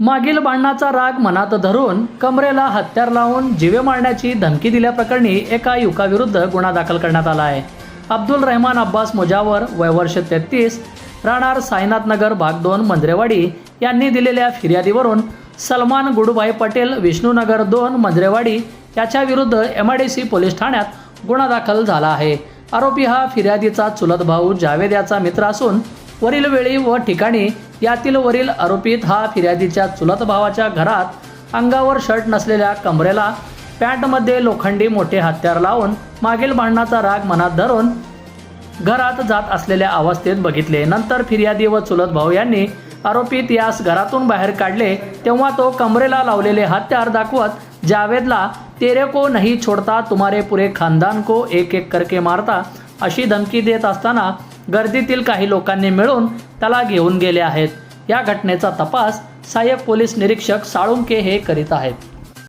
मागील भांडणाचा राग मनात धरून कमरेला हत्यार लावून जीवे मारण्याची धमकी दिल्याप्रकरणी एका युवकाविरुद्ध गुन्हा दाखल करण्यात आला आहे. अब्दुल रहमान अब्बास मुजावर वय वर्ष तेहतीस राहणार साईनाथ नगर भाग दोन मंजरेवाडी यांनी दिलेल्या फिर्यादीवरून सलमान गुडुभाई पटेल विष्णूनगर दोन मंजरेवाडी याच्या विरुद्ध M I D C police ठाण्यात गुन्हा दाखल झाला आहे. आरोपी हा फिर्यादीचा चुलत भाऊ जावेद याचा मित्र असून वरील वेळी व ठिकाणी यातील वरील आरोपीत हा फिर्यादीच्या चुलत भावाच्या घरात अंगावर शर्ट नसलेल्या कमरेला पॅन्टमध्ये लोखंडी मोठे हत्यार लावून मागील भांडणाचा राग मनात धरून घरात जात असलेल्या अवस्थेत बघितले. नंतर फिर्यादी व चुलत भाऊ यांनी आरोपीत यास घरातून बाहेर काढले. तेव्हा तो कमरेला लावलेले हत्यार दाखवत जावेदला तेरे को नहीं छोडता तुम्हारे पुरे खानदान को एक एक करके मारता अशी धमकी देत असताना गर्दीतील काही लोकांनी मिळून त्याला घेऊन गेले आहेत. या घटनेचा तपास सहाय्यक पोलीस निरीक्षक साळुंके हे करीत आहेत.